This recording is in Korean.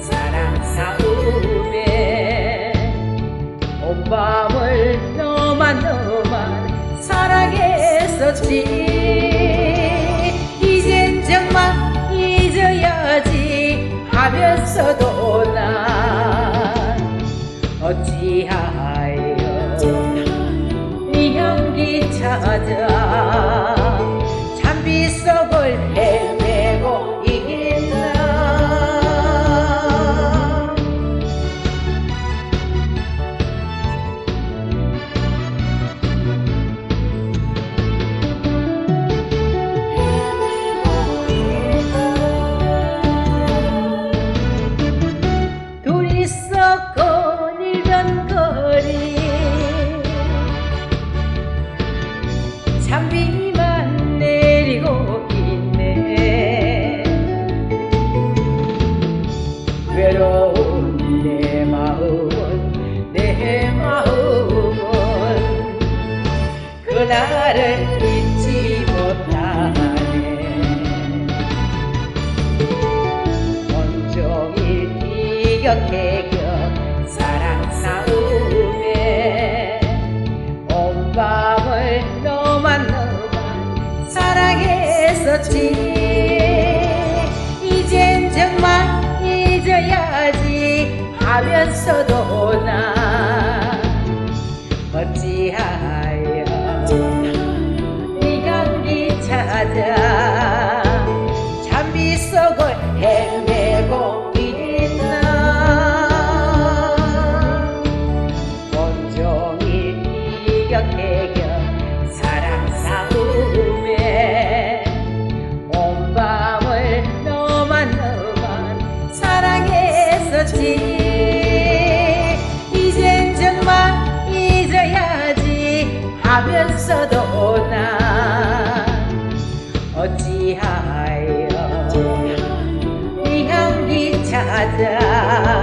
사랑 싸움에 온 밤을 너만 너만 사랑했었지. 이젠 정말 잊어야지 하면서도 난 어찌하여 이 향기 찾아 잠비 속을 그날을 잊지 못하네. 온종일 티격태격 사랑 싸움에 온 밤을 너만 너만 사랑했었지. 이젠 정말 잊어야지 하면서도 난 어찌하여 속을 헤매고 있나? 온종일 티격태격 사랑 싸움에 온 밤을 너만 너만 사랑했었지. 이젠 정말 잊어야지 하면서도 da